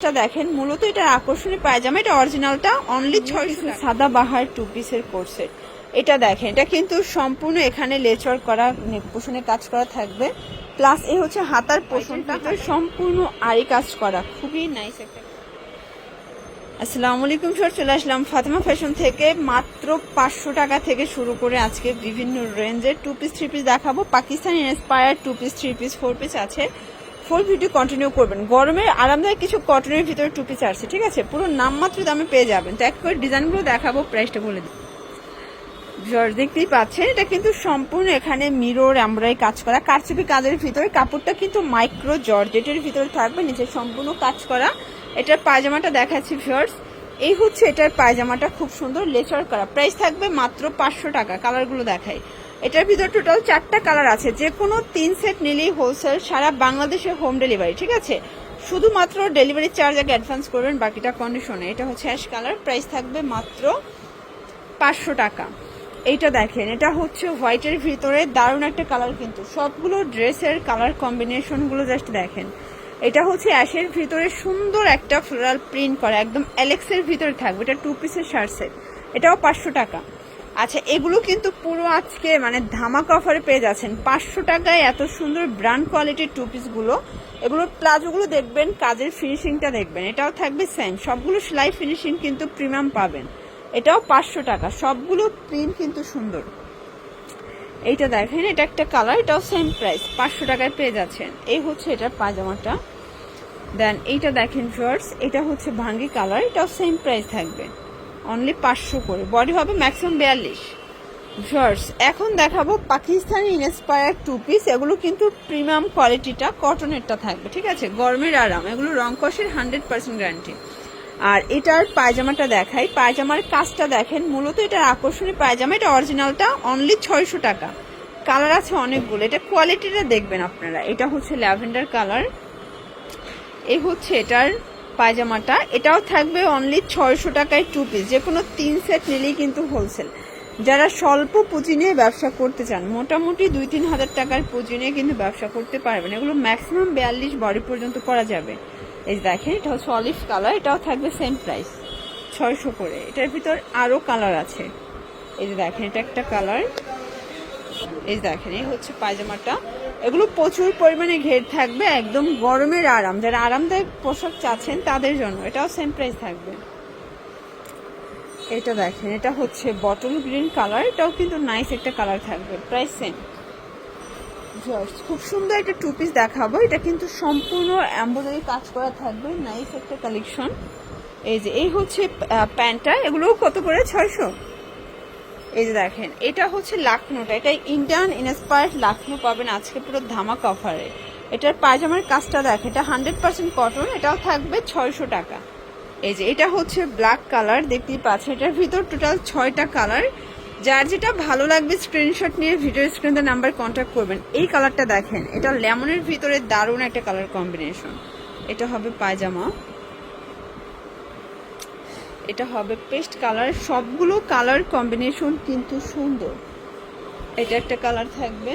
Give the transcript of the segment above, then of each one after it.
এটা দেখেন মূলত এটা আকর্ষণীয় পায়জামা এটা অরিজিনালটা অনলি ছয়শো সাদা বাহার টু পিসের কোর্সের এটা দেখেন এটা কিন্তু সম্পূর্ণ এখানে লেচর করা নেক পোষণে কাজ করা থাকবে। প্লাস এ হচ্ছে হাতার পোষণটা সম্পূর্ণ আরি কাজ করা। খুবই নাইস একটা আসসালামু আলাইকুম স্যার চলে আসলাম ফাতেমা ফ্যাশন থেকে। মাত্র পাঁচশো টাকা থেকে শুরু করে আজকে বিভিন্ন রেঞ্জের টু পিস থ্রি পিস দেখাবো। Pakistani inspire two piece three piece four piece আছে। ফুল ভিডিও কন্টিনিউ করবেন। গরমের আরামদায়ক কিছু কটনের ভিতরে টু পিস আছে ঠিক আছে? পুরো নামমাত্র দামে পেয়ে যাবেন। তো এক করে ডিজাইনগুলো দেখাবো প্রাইসটা বলে দিই। জর্জ দেখতেই পাচ্ছেন, এটা কিন্তু সম্পূর্ণ এখানে মিরর আমরাই কাজ করা, কারচুপি কাজের ভিতরে, কাপড়টা কিন্তু মাইক্রো জর্জেটের ভিতরে থাকবে, নিচে সম্পূর্ণ কাজ করা। এটার পায়জামাটা দেখাচ্ছি ভিউয়ার্স এই হচ্ছে এটার পায়জামাটা, খুব সুন্দর লেচার করা। প্রাইস থাকবে মাত্র পাঁচশো টাকা কালারগুলো দেখাই। এটার ভিতর টোটাল চারটা কালার আছে। যে কোনো তিন সেট নিলেই হোলসেল সারা বাংলাদেশে হোম ডেলিভারি ঠিক আছে? শুধুমাত্র ডেলিভারি চার্জ আগে অ্যাডভান্স করবেন, বাকিটা কন্ডিশনে এটা হচ্ছে অ্যাশ কালার প্রাইস থাকবে মাত্র পাঁচশো টাকা। এইটা দেখেন, এটা হচ্ছে হোয়াইটের ভিতরে দারুণ একটা কালার কিন্তু। সবগুলো ড্রেসের কালার কম্বিনেশনগুলো জাস্ট দেখেন। এটা হচ্ছে অ্যাশের ভিতরে সুন্দর একটা ফ্লোরাল প্রিন্ট করা, একদম অ্যালেক্সের ভিতরে থাকবে। এটা টু পিসের শার্ট সেট এটাও পাঁচশো টাকা। আচ্ছা এগুলো কিন্তু পুরো আজকে মানে ধামাক অফারে পেয়ে যাচ্ছেন। পাঁচশো টাকায় এত সুন্দর ব্র্যান্ড কোয়ালিটির টু পিসগুলো এগুলোর প্লাজোগুলো দেখবেন, কাজের ফিনিশিংটা দেখবেন। এটাও থাকবে সেম সবগুলো সেলাই ফিনিশিং কিন্তু প্রিমিয়াম পাবেন। এটাও পাঁচশো টাকা। সবগুলো প্রিন্ট কিন্তু সুন্দর। এইটা দেখেন, এটা একটা কালার এটাও সেম প্রাইস পাঁচশো টাকায় পেয়ে যাচ্ছেন। এই হচ্ছে এটার পাজামাটা দেন এইটা দেখেন ফার্স এটা হচ্ছে ভাঙ্গি কালার এটাও সেম প্রাইস থাকবে। অনলি পাঁচশো করে। বডি হবে ম্যাক্সিমাম বিয়াল্লিশ। ফার্স এখন দেখাবো পাকিস্তানি ইনস্পায়ার টু পিস এগুলো কিন্তু প্রিমিয়াম কোয়ালিটিটা কটনেরটা থাকবে, ঠিক আছে? গরমের আরাম, এগুলো রং কষের হান্ড্রেড পার্সেন্ট গ্যারান্টি আর এটার পায়জামাটা দেখাই। পায়জামার কাজটা দেখেন, মূলত এটার আকর্ষণীয় পায়জামা, এটা অরিজিনালটা অনলি ছয়শো টাকা। কালার আছে অনেকগুলো, এটা কোয়ালিটিটা দেখবেন আপনারা। এটা হচ্ছে ল্যাভেন্ডার কালার এই হচ্ছে এটার পায়জামাটা, এটাও থাকবে অনলি ছয়শো টাকায় টু পিস যে কোনো তিন সেট নিলেই কিন্তু হোলসেল যারা স্বল্প পুঁজি নিয়ে ব্যবসা করতে চান, মোটামুটি দুই তিন হাজার টাকার পুঁজি নিয়ে কিন্তু ব্যবসা করতে পারবেন। এগুলো ম্যাক্সিমাম বিয়াল্লিশ বডি পর্যন্ত করা যাবে। এই দেখেন, এটা হচ্ছে অলিভ কালার এটাও থাকবে সেম প্রাইস ছয়শো করে। এটার ভিতর আরও কালার আছে। এই যে দেখেন, এটা একটা কালার এই দেখেন, এই হচ্ছে পায়জামাটা। এগুলো প্রচুর পরিমাণে ঘের থাকবে, একদম গরমের আরাম। যারা আরামদায়ক পোশাক চাচ্ছেন, তাদের জন্য এটাও সেম প্রাইস থাকবে। এটা দেখেন, এটা হচ্ছে বটল গ্রিন কালার এটাও কিন্তু নাইস একটা কালার থাকবে প্রাইস সেম খুব সুন্দর একটা টু পিস দেখাবো, এটা কিন্তু সম্পূর্ণ এম্ব্রয়ডারি কাজ করা থাকবে নাইস একটা কালেকশন এই যে, এই হচ্ছে প্যান্টটা এগুলো কত করে? ছয়শো? এই যে দেখেন, এটা হচ্ছে লাখনোটা এটা ইন্ডিয়ান ইন্সপায়ার্ড লাখনো পাবেন আজকে পুরো ধামাক অফারে। এটার পায়জামার কাজটা দেখ এটা হান্ড্রেড পার্সেন্ট কটন, এটাও থাকবে ছয়শো টাকা। এই যে, এটা হচ্ছে ব্ল্যাক কালার, দেখতেই পাচ্ছেন, এটার ভিতর টোটাল ছয়টা কালার। যার যেটা ভালো লাগবে স্ক্রিনশট নিয়ে ভিডিও স্ক্রিনের নাম্বার কন্ট্যাক্ট করবেন। এই কালারটা দেখেন, এটা লেমনের ভিতরে দারুণ একটা কালার কম্বিনেশন। এটা হবে পায়জামা। এটা হবে পেস্ট কালার। সবগুলো কালার কম্বিনেশন কিন্তু সুন্দর। এটা একটা কালার থাকবে।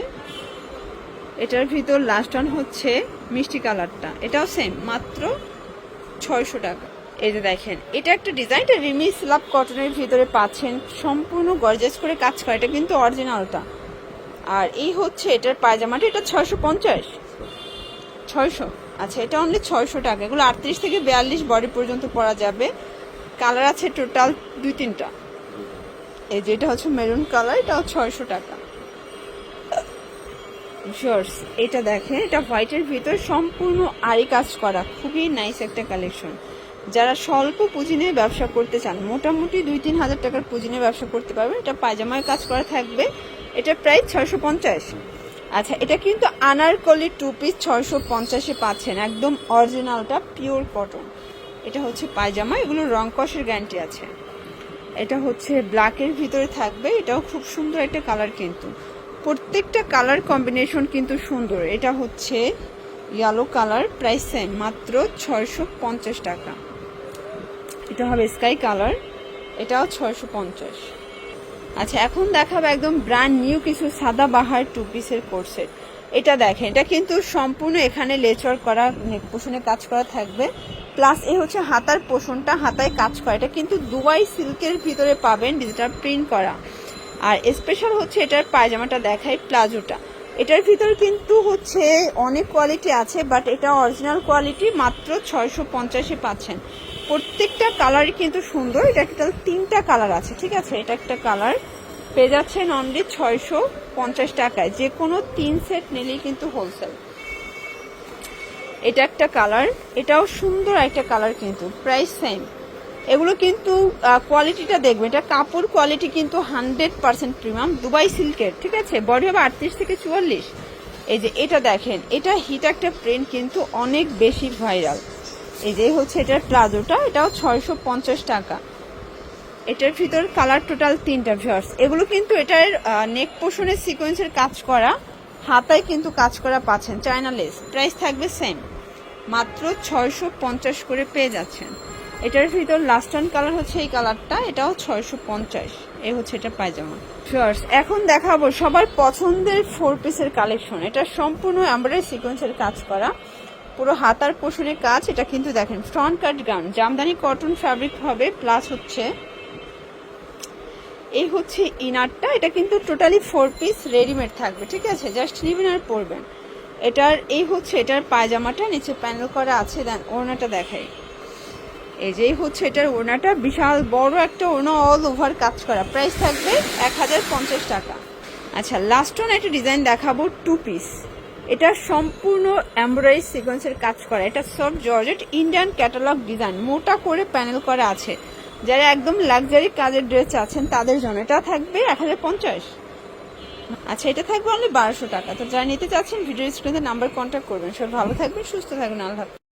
এটার ভিতর লাস্ট ওয়ান হচ্ছে মিষ্টি কালারটা। এটাও সেম মাত্র ছয়শো টাকা। এই যে দেখেন, এটা একটা ডিজাইন এটা রিমি স্লাব কটনের ভিতরে পাচ্ছেন। সম্পূর্ণ গর্জেস করে কাজ করে। এটা কিন্তু অরিজিনালটা আর এই হচ্ছে এটার পায়জামাটা, এটা ছয়শো পঞ্চাশ। ছয়শো। আচ্ছা এটা অনলি ছয়শো টাকা। এগুলো আটত্রিশ থেকে বিয়াল্লিশ বডি পর্যন্ত পরা যাবে। কালার আছে টোটাল দুই তিনটা। এই যে এটা হচ্ছে মেরুন কালার, এটাও ছয়শো টাকা। এটা দেখেন, এটা হোয়াইটের ভিতর সম্পূর্ণ আরি কাজ করা, খুবই নাইস একটা কালেকশন যারা স্বল্প পুঁজি নিয়ে ব্যবসা করতে চান, মোটামুটি দুই তিন হাজার টাকার পুঁজি নিয়ে ব্যবসা করতে পারবেন। এটা পায়জামায় কাজ করা থাকবে, এটা প্রায় ছয়শো পঞ্চাশ। আচ্ছা এটা কিন্তু আনারকলি টু পিস ছয়শো পঞ্চাশে পাচ্ছেন, একদম অরিজিনালটা পিওর কটন এটা হচ্ছে পায়জামা, এগুলো রং কষের গ্যারান্টি আছে। এটা হচ্ছে ব্ল্যাকের ভিতরে থাকবে, এটাও খুব সুন্দর একটা কালার কিন্তু। প্রত্যেকটা কালার কম্বিনেশন কিন্তু সুন্দর। এটা হচ্ছে ইয়েলো কালার প্রাইস সেম মাত্র ছয়শো পঞ্চাশ টাকা। এটা হবে স্কাই কালার এটাও ছয়শো পঞ্চাশ। আচ্ছা এখন দেখাবো একদম ব্র্যান্ড নিউ কিছু সাদা বাহার টু পিসের কোর্সের এটা দেখেন, এটা কিন্তু সম্পূর্ণ এখানে লেচর করা নেক পোষণে কাজ করা থাকবে। প্লাস এ হচ্ছে হাতার পোষণটা, হাতায় কাজ করা। এটা কিন্তু দুবাই সিল্কের ভিতরে পাবেন ডিজিটাল প্রিন্ট করা। আর স্পেশাল হচ্ছে এটার পায়জামাটা দেখায় প্লাজোটা। এটার ভিতর কিন্তু হচ্ছে অনেক কোয়ালিটি আছে বাট এটা অরিজিনাল কোয়ালিটি মাত্র ছয়শো পঞ্চাশে পাচ্ছেন। প্রত্যেকটা কালারই কিন্তু সুন্দর। এটা টোটাল তিনটা কালার আছে, ঠিক আছে? এটা একটা কালার পেয়ে যাচ্ছেন অনলি ছয়শো পঞ্চাশ টাকায়। যে কোনো তিন সেট নিলেই কিন্তু হোলসেল এটা একটা কালার এটাও সুন্দর একটা কালার কিন্তু প্রাইস সেম এগুলো কিন্তু কোয়ালিটিটা দেখবেন, এটা কাপড় কোয়ালিটি কিন্তু হান্ড্রেড পার্সেন্ট প্রিমিয়াম দুবাই সিল্কের ঠিক আছে? বডি হবে আটত্রিশ থেকে চুয়াল্লিশ। এই যে এটা দেখেন, এটা হিট একটা প্রিন্ট কিন্তু অনেক বেশি ভাইরাল এই যে হচ্ছে এটার প্লাজোটা, এটাও ছয়শো পঞ্চাশ টাকা। এটার ভিতর কালার টোটাল তিনটা ভিউয়ার্স এগুলো কিন্তু এটার নেক পোষণের সিকোয়েন্সের কাজ করা, হাতায় কিন্তু কাজ করা পাচ্ছেন। চায়না লেস প্রাইস থাকবে সেম মাত্র ছয়শো পঞ্চাশ করে পেয়ে যাচ্ছেন। এটার ভিতর লাস্ট কালার হচ্ছে এই কালারটা এটাও ছয়শো পঞ্চাশ। এ হচ্ছে এটা পায়জামা ভিউয়ার্স এখন দেখাবো সবার পছন্দের ফোর পিসের কালেকশন এটা সম্পূর্ণ এমব্রয়ডারি সিকোয়েন্সের কাজ করা। পুরো হাতার পোষণের কাজ, এটা কিন্তু দেখেন front cut gown Jamdani cotton fabric হবে প্লাস হচ্ছে এই হচ্ছে ইনারটা, এটা কিন্তু টোটালি ফোর পিস রেডিমেড থাকবে, ঠিক আছে? জাস্ট নেবেন আর পরবেন। এটার, এই হচ্ছে, এটার পায়জামাটা, নিচে প্যানেল করা আছে, দেন ওড়নাটা দেখাই। এই যেই হচ্ছে এটার ওড়নাটা, বিশাল বড় একটা ওড়না অল ওভার কাজ করা। প্রাইস থাকবে এক হাজার পঞ্চাশ টাকা। আচ্ছা লাস্ট ওন একটা ডিজাইন দেখাবো টু পিস এটা সম্পূর্ণ এমব্রয়ডারি সিকোয়েন্সের কাজ করা। এটা সব জর্জেট ইন্ডিয়ান ক্যাটালগ ডিজাইন মোটা করে প্যানেল করা আছে। যারা একদম লাক্সারি কাজের ড্রেস আছেন, তাদের জন্য এটা থাকবে এক হাজার পঞ্চাশ। আচ্ছা এটা থাকবে অনলি বারোশো টাকা। তো যারা নিতে চাচ্ছেন ভিডিও স্ক্রিনে নাম্বার কন্ট্যাক্ট করবেন। সব ভালো থাকবেন, সুস্থ থাকবেন, আল্লাহ।